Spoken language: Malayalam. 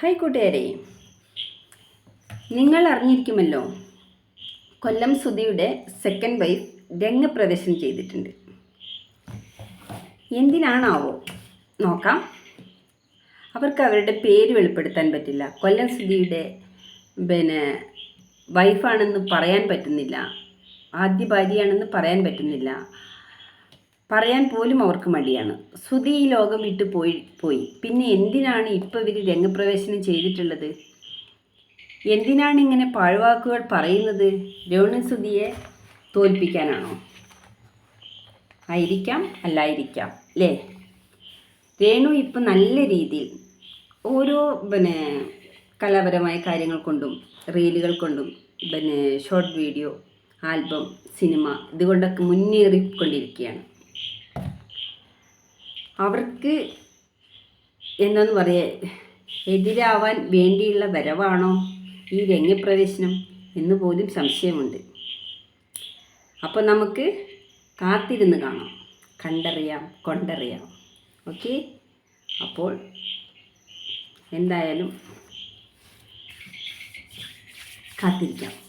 ഹായ് കൂട്ടുകാരെ. നിങ്ങൾ അറിഞ്ഞിരിക്കുമല്ലോ കൊല്ലം സുധിയുടെ സെക്കൻഡ് വൈഫ് രംഗപ്രവേശനം ചെയ്തിട്ടുണ്ട്. എന്തിനാണാവോ? നോക്കാം. അവർക്ക് അവരുടെ പേര് വെളിപ്പെടുത്താൻ പറ്റില്ല. കൊല്ലം സുധിയുടെ പിന്നെ വൈഫാണെന്ന് പറയാൻ പറ്റുന്നില്ല. ആദ്യ ഭാര്യയാണെന്ന് പറയാൻ പറ്റുന്നില്ല. പറയാൻ പോലും അവർക്ക് മടിയാണ്. ശ്രുതി ഈ ലോകം വിട്ട് പോയി പോയി. പിന്നെ എന്തിനാണ് ഇപ്പോൾ ഇവർ രംഗപ്രവേശനം ചെയ്തിട്ടുള്ളത്? എന്തിനാണ് ഇങ്ങനെ പാഴ്വാക്കുകൾ പറയുന്നത്? രോണി ശ്രുതിയെ തോൽപ്പിക്കാനാണോ? ആയിരിക്കാം അല്ലായിരിക്കാം അല്ലേ രേണു ഇപ്പം നല്ല രീതിയിൽ ഓരോ പിന്നെ കലാപരമായ കാര്യങ്ങൾ കൊണ്ടും റീലുകൾ കൊണ്ടും പിന്നെ ഷോർട്ട് വീഡിയോ ആൽബം സിനിമ ഇതുകൊണ്ടൊക്കെ മുന്നേറിക്കൊണ്ടിരിക്കുകയാണ്. അവർക്ക് എന്തെന്ന് പറയുക എതിരാവാൻ വേണ്ടിയുള്ള വരവാണോ ഈ രംഗപ്രവേശനം എന്ന് പോലും സംശയമുണ്ട്. അപ്പോൾ നമുക്ക് കാത്തിരുന്ന് കാണാം. കണ്ടറിയാം കൊണ്ടറിയാം. ഓക്കെ? അപ്പോൾ എന്തായാലും കാത്തിരിക്കാം.